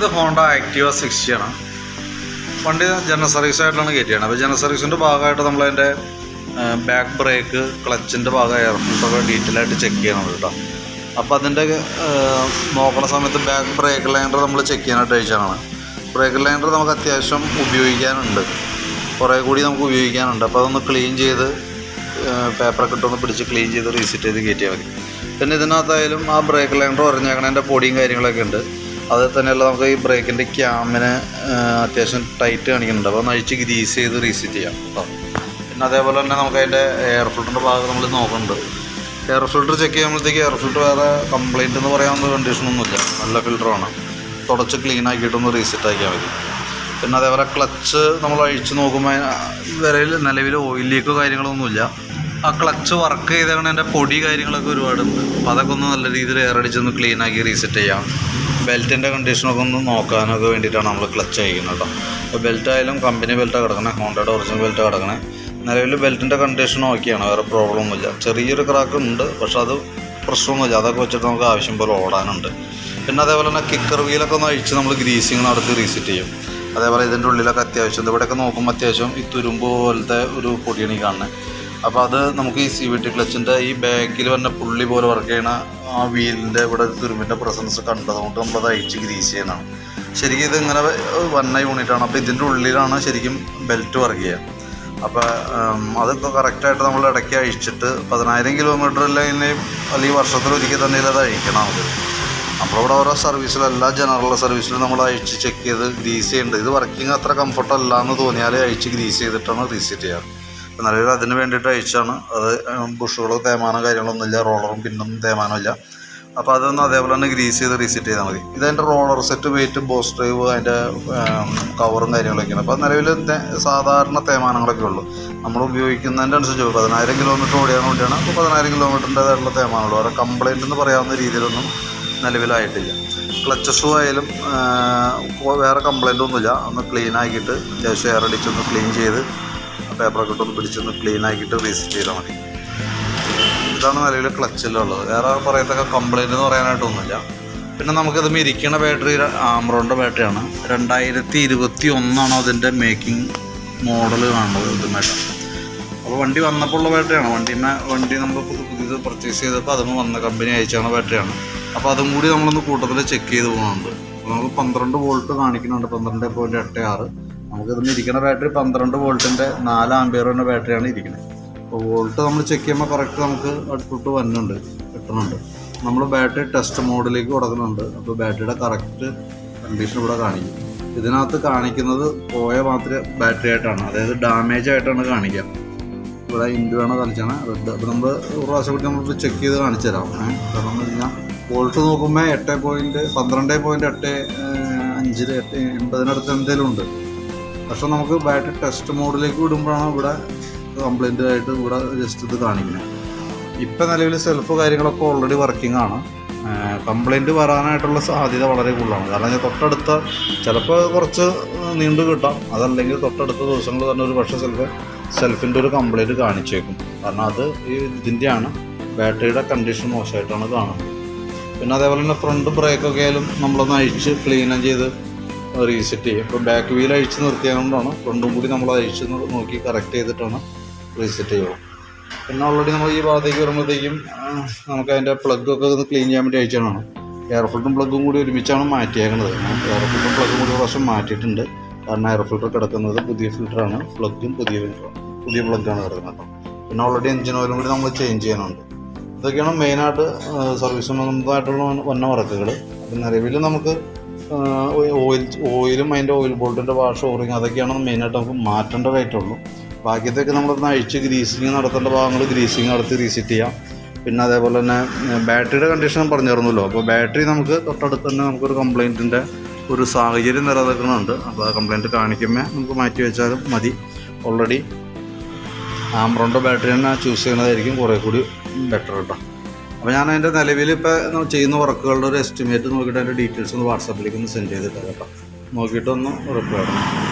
ഇത് Honda Activa sixty ആണ്. വണ്ടി ജനറൽ സർവീസ് ആയിട്ടാണ് കയറ്റിയാണ് അപ്പോൾ ജനറൽ സർവീസിന്റെ ഭാഗമായിട്ട് നമ്മളതിന്റെ ബാക്ക് ബ്രേക്ക് ക്ലച്ചിന്റെ ഭാഗം എയർ ഫിൽറ്ററൊക്കെ ഡീറ്റെയിൽ ആയിട്ട് ചെക്ക് ചെയ്യണം കേട്ടോ അപ്പോൾ അതിന്റെ നോക്കുന്ന സമയത്ത് ബാക്ക് ബ്രേക്ക് ലൈനർ നമ്മൾ ചെക്ക് ചെയ്യാനായിട്ട് അയച്ചതാണ് ബ്രേക്ക് ലൈനർ നമുക്ക് അത്യാവശ്യം ഉപയോഗിക്കാനുണ്ട്. കുറേ കൂടി നമുക്ക് ഉപയോഗിക്കാനുണ്ട്. അപ്പോൾ അതൊന്ന് ക്ലീൻ ചെയ്ത് പേപ്പറൊക്കെ ഇട്ടൊന്ന് പിടിച്ച് ക്ലീൻ ചെയ്ത് റീസെറ്റ് ചെയ്ത് കയറ്റിയാൽ മതി. പിന്നെ ഇതിനകത്തായാലും ആ ബ്രേക്ക് ലൈനർ ഉറഞ്ഞേക്കണതിന്റെ പൊടിയും കാര്യങ്ങളൊക്കെ ഉണ്ട്. അത് തന്നെയല്ല നമുക്ക് ഈ ബ്രേക്കിന്റെ ക്യാമിന് അത്യാവശ്യം ടൈറ്റ് കാണിക്കുന്നുണ്ട്. അപ്പോൾ നഴിച്ച് ഗ്രീസ് ചെയ്ത് റീസെറ്റ് ചെയ്യാം കേട്ടോ പിന്നെ അതേപോലെ തന്നെ നമുക്ക് അതിന്റെ എയർ ഫിൽറ്ററിന്റെ ഭാഗം നമ്മൾ നോക്കുന്നുണ്ട്. എയർ ഫിൽറ്റർ ചെക്ക് ചെയ്യുമ്പോഴത്തേക്ക് എയർ ഫിൽറ്റർ വേറെ കംപ്ലൈന്റ് എന്ന് പറയാവുന്ന കണ്ടീഷനൊന്നുമില്ല നല്ല ഫിൽറ്ററാണ് തുടച്ച് ക്ലീൻ ആക്കിയിട്ടൊന്ന് റീസെറ്റ് ആക്കിയാൽ മതി. പിന്നെ അതേപോലെ ക്ലച്ച് നമ്മൾ അഴിച്ച് നോക്കുമ്പോൾ വിരയിൽ നിലവിൽ ഓയിൽ ലീക്കോ കാര്യങ്ങളൊന്നുമില്ല. ആ ക്ലച്ച് വർക്ക് ചെയ്തേക്കണതിന്റെ പൊടി കാര്യങ്ങളൊക്കെ ഒരുപാടുണ്ട്. അപ്പോൾ അതൊക്കെ ഒന്ന് നല്ല രീതിയിൽ എയർ അടിച്ചൊന്ന് ക്ലീൻ ആക്കി റീസെറ്റ് ചെയ്യാം. ബെൽറ്റിന്റെ കണ്ടീഷനൊക്കെ ഒന്ന് നോക്കാനൊക്കെ വേണ്ടിയിട്ടാണ് നമ്മൾ ക്ലച്ച് അയക്കുന്നത് കേട്ടോ അപ്പോൾ ബെൽറ്റ് ആയാലും കമ്പനി ബെൽറ്റാണ് കിടക്കണേ. ഹോണ്ടയുടെ ഒറിജിനൽ ബെൽറ്റ് കിടക്കണേ. നിലവിൽ ബെൽറ്റിന്റെ കണ്ടീഷൻ ഓക്കെയാണ് വേറെ പ്രോബ്ലം ഒന്നുമില്ല. ചെറിയൊരു ക്രാക്ക് ഉണ്ട്. പക്ഷെ അത് പ്രശ്നമൊന്നുമില്ല. അതൊക്കെ വെച്ചിട്ട് നമുക്ക് ആവശ്യം പോലെ ഓടാനുണ്ട്. പിന്നെ അതേപോലെ തന്നെ കിക്കർ വീലൊക്കെ ഒന്ന് അഴിച്ച് നമ്മൾ ഗ്രീസിങ് നടത്തി റീസെറ്റ് ചെയ്യും. അതേപോലെ ഇതിന്റെ ഉള്ളിലൊക്കെ അത്യാവശ്യം. ഇവിടെയൊക്കെ നോക്കുമ്പോൾ അത്യാവശ്യം ഈ തുരുമ്പ് പോലത്തെ ഒരു പൊടിയണി കാണുന്നത് അപ്പോൾ അത് നമുക്ക് ഈ സി വി ടി ക്ലച്ചിന്റെ ഈ ബാക്കിൽ വന്ന പുള്ളി പോലെ വർക്ക് ചെയ്യണ ആ വീലിന്റെ ഇവിടെ തുരുമ്പിന്റെ പ്രസൻസ് കണ്ടതുകൊണ്ട് നമ്മളത് അഴിച്ച് ഗ്രീസ് ചെയ്യണം ശരിക്കും ഇത് ഇങ്ങനെ വന്ന യൂണിറ്റാണ്. അപ്പോൾ ഇതിന്റെ ഉള്ളിലാണ് ശരിക്കും ബെൽറ്റ് വർക്ക് ചെയ്യുക. അപ്പോൾ അതൊക്കെ കറക്റ്റായിട്ട് നമ്മൾ ഇടയ്ക്ക് അഴിച്ചിട്ട് പതിനായിരം കിലോമീറ്റർ അല്ലെങ്കിൽ അല്ലെങ്കിൽ വർഷത്തിലൊരിക്കൽ തന്നെ അത് അഴിക്കണം അത്. നമ്മളിവിടെ ഓരോ സർവീസിലും എല്ലാ ജനറൽ സർവീസിലും നമ്മൾ അഴിച്ച് ചെക്ക് ചെയ്ത് ഗ്രീസ് ചെയ്യേണ്ടത് ഇത് വർക്കിംഗ് അത്ര കംഫർട്ടല്ല എന്ന് തോന്നിയാൽ അഴിച്ച് ഗ്രീസ് ചെയ്തിട്ടാണ് റീസെറ്റ് ചെയ്യാറ് അപ്പോൾ നിലവിൽ അതിന് വേണ്ടിയിട്ട് അഴിച്ചാണ്. അത് ബുഷുകളോ തേമാനോ കാര്യങ്ങളൊന്നുമില്ല റോളറും പിന്നും തേമാനമില്ല അപ്പോൾ അതൊന്ന് അതേപോലെ തന്നെ ഗ്രീസ് ചെയ്ത് റീസെറ്റ് ചെയ്താൽ മതി. ഇതതിന്റെ roller set weight boss drive അതിന്റെ കവറും കാര്യങ്ങളൊക്കെയാണ്. അപ്പോൾ നിലവിൽ സാധാരണ തേമാനങ്ങളൊക്കെ ഉള്ളൂ. നമ്മൾ ഉപയോഗിക്കുന്നതിന്റെ അനുസരിച്ച് പതിനായിരം കിലോമീറ്റർ ഓടിയാൻ വേണ്ടിയാണ് അപ്പോൾ പതിനായിരം കിലോമീറ്ററിന്റേതായിട്ടുള്ള തേമാനുള്ളൂ വേറെ കംപ്ലൈന്റ് എന്ന് പറയാവുന്ന രീതിയിലൊന്നും നിലവിലായിട്ടില്ല. ക്ലച്ച് ഷൂ ആയാലും വേറെ കംപ്ലൈന്റ് ഒന്നുമില്ല. ഒന്ന് ക്ലീൻ ആക്കിയിട്ട് അത്യാവശ്യം എയർ അടിച്ചൊന്ന് ക്ലീൻ ചെയ്ത് പേപ്പറൊക്കെ ഇട്ടൊന്ന് പിടിച്ചൊന്ന് ക്ലീൻ ആക്കിയിട്ട് റീസെറ്റ് ചെയ്താൽ മതി. ഇതാണ് നിലവിൽ ക്ലച്ചിലുള്ളത് വേറെ പറയത്തക്ക കംപ്ലൈന്റ് എന്ന് പറയാനായിട്ടൊന്നുമില്ല പിന്നെ നമുക്കിത് മിരിക്കണ ബാറ്ററി ആംറോണിന്റെ ബാറ്ററിയാണ് രണ്ടായിരത്തി ഇരുപത്തി ഒന്നാണ് അതിന്റെ മേക്കിംഗ് മോഡൽ കാണുന്നത് ഇതുമായിട്ട് അപ്പോൾ വണ്ടി വന്നപ്പോൾ ഉള്ള ബാറ്ററിയാണ് വണ്ടിമേ വണ്ടി നമ്മൾ പുതിയത് പർച്ചേസ് ചെയ്തപ്പോൾ അതിന് വന്ന കമ്പനി അയച്ചാണ് ബാറ്ററിയാണ് അപ്പോൾ അതും കൂടി നമ്മളൊന്ന് കൂട്ടത്തിൽ ചെക്ക് ചെയ്ത് പോകുന്നുണ്ട് നമുക്ക് പന്ത്രണ്ട് വോൾട്ട് കാണിക്കുന്നുണ്ട്. പന്ത്രണ്ട് പോയിന്റ് എട്ട് ആറ്. നമുക്കിതിന് ഇരിക്കുന്ന ബാറ്ററി പന്ത്രണ്ട് വോൾട്ടിന്റെ നാല് ആംബിയറിന്റെ ബാറ്ററിയാണ് ഇരിക്കുന്നത് അപ്പോൾ വോൾട്ട് നമ്മൾ ചെക്ക് ചെയ്യുമ്പോൾ കറക്റ്റ് നമുക്ക് ഔട്ട്പുട്ട് വരുന്നുണ്ട് കിട്ടുന്നുണ്ട് നമ്മൾ ബാറ്ററി ടെസ്റ്റ് മോഡിലേക്ക് കൊടുക്കുന്നുണ്ട്. അപ്പോൾ ബാറ്ററിയുടെ കറക്റ്റ് കണ്ടീഷൻ ഇവിടെ കാണിക്കും. ഇതിനകത്ത് കാണിക്കുന്നത് പോയ മാത്രമേ ബാറ്ററി ആയിട്ടാണ്. അതായത് ഡാമേജ് ആയിട്ടാണ് കാണിക്കുക. ഇവിടെ ഇൻഡുവാണ് കാണിച്ചാണ്. റെഡ് അപ്പോൾ നമ്മൾ ഒരു പ്രാവശ്യം കൂടി നമ്മൾ ചെക്ക് ചെയ്ത് കാണിച്ചു തരാം. കാരണം എന്ന് കഴിഞ്ഞാൽ വോൾട്ട് നോക്കുമ്പോൾ എട്ട് പോയിന്റ് പന്ത്രണ്ട് പോയിന്റ് എട്ട് അഞ്ചിൽ എട്ട് എൺപതിനടുത്ത് എന്തെങ്കിലും ഉണ്ട്. പക്ഷെ നമുക്ക് ബാറ്ററി ടെസ്റ്റ് മോഡിലേക്ക് വിടുമ്പോഴാണ് ഇവിടെ കംപ്ലൈന്റ് ആയിട്ട് ഇവിടെ ജസ്റ്റ് ഇത് കാണിക്കുന്നത്. ഇപ്പം നിലവിൽ സെൽഫ് കാര്യങ്ങളൊക്കെ ഓൾറെഡി വർക്കിംഗ് ആണ്. കംപ്ലൈന്റ് വരാനായിട്ടുള്ള സാധ്യത വളരെ കൂടുതലാണ്. കാരണം തൊട്ടടുത്ത ചിലപ്പോൾ കുറച്ച് നീണ്ടു കിട്ടാം. അതല്ലെങ്കിൽ തൊട്ടടുത്ത ദിവസങ്ങൾ തന്നെ ഒരു പക്ഷേ ചിലപ്പോൾ സെൽഫിന്റെ ഒരു കംപ്ലൈന്റ് കാണിച്ചേക്കും. കാരണം അത് ഈ ഇതിന്റെയാണ് ബാറ്ററിയുടെ കണ്ടീഷൻ മോശമായിട്ടാണ് കാണുന്നത്. പിന്നെ അതേപോലെ തന്നെ ഫ്രണ്ട് ബ്രേക്കൊക്കെ ആയാലും നമ്മളൊന്ന് അഴിച്ച് ക്ലീനും ചെയ്ത് റീസെറ്റ് ചെയ്യും. ഇപ്പം ബാക്ക് വീൽ അഴിച്ച് നിർത്തിയതുകൊണ്ടാണ് ഫ്രണ്ടും കൂടി നമ്മൾ അഴിച്ച് നോക്കി കറക്റ്റ് ചെയ്തിട്ടാണ് റീസെറ്റ് ചെയ്യുള്ളൂ പിന്നെ ഓൾറെഡി നമ്മൾ ഈ ഭാഗത്തേക്ക് വരുമ്പോഴത്തേക്കും നമുക്ക് അതിന്റെ പ്ലഗൊക്കെ ഒന്ന് ക്ലീൻ ചെയ്യാൻ വേണ്ടി അയച്ചതാണ് എയർ ഫിൽറ്ററും പ്ലഗും കൂടി ഒരുമിച്ചാണ് മാറ്റിയേക്കുന്നത് എയർ ഫിൽറ്ററും പ്ലഗും കൂടി പ്രാവശ്യം മാറ്റിയിട്ടുണ്ട്. കാരണം എയർ ഫിൽറ്റർ കിടക്കുന്നത് പുതിയ ഫിൽറ്ററാണ് പ്ലഗും പുതിയ ഫിൽറ്ററാണ് പുതിയ പ്ലഗാണ് കിടക്കുന്നത് പിന്നെ ഓൾറെഡി എഞ്ചിൻ ഓയിലും കൂടി നമ്മൾ ചേഞ്ച് ചെയ്യാനുണ്ട്. ഇതൊക്കെയാണ് മെയിനായിട്ട് സർവീസ് സംബന്ധമായിട്ടുള്ള വന്ന വർക്കുകൾ അപ്പം നിലവിൽ നമുക്ക് ഓയിൽ ഓയിലും അതിന്റെ ഓയിൽ ബോൾട്ടിന്റെ വാഷ് ഓറിങ് അതൊക്കെയാണ് മെയിനായിട്ട് നമുക്ക് മാറ്റേണ്ടതായിട്ടുള്ളൂ ബാക്കിയതൊക്കെ നമ്മളൊന്ന് അഴിച്ച് ഗ്രീസിങ് നടത്തേണ്ട ഭാഗങ്ങൾ ഗ്രീസിങ് നടത്തി റീസെറ്റ് ചെയ്യാം. പിന്നെ അതേപോലെ തന്നെ ബാറ്ററിയുടെ കണ്ടീഷൻ പറഞ്ഞിരുന്നല്ലോ അപ്പോൾ ബാറ്ററി നമുക്ക് തൊട്ടടുത്ത് തന്നെ നമുക്കൊരു കംപ്ലൈന്റിന്റെ ഒരു സാഹചര്യം നിലനിൽക്കുന്നുണ്ട്. അപ്പോൾ ആ കംപ്ലൈന്റ് കാണിക്കുമ്പോൾ നമുക്ക് മാറ്റി വെച്ചാലും മതി. ഓൾറെഡി ആംബ്രോണിന്റെ ബാറ്ററി തന്നെ ചൂസ് ചെയ്യുന്നതായിരിക്കും. കുറേ കൂടി ബെറ്റർ കേട്ടോ. അപ്പോൾ ഞാൻ അതിന്റെ നിലവിൽ ഇപ്പോൾ ചെയ്യുന്ന വർക്കുകളുടെ ഒരു എസ്റ്റിമേറ്റ് നോക്കിയിട്ട് അതിന്റെ ഡീറ്റെയിൽസ് ഒന്ന് വാട്സാപ്പിലേക്ക് ഒന്ന് സെൻഡ് ചെയ്തിട്ടാണ് കേട്ടോ. നോക്കിയിട്ടൊന്ന് റിപ്ലൈ ഇടണം.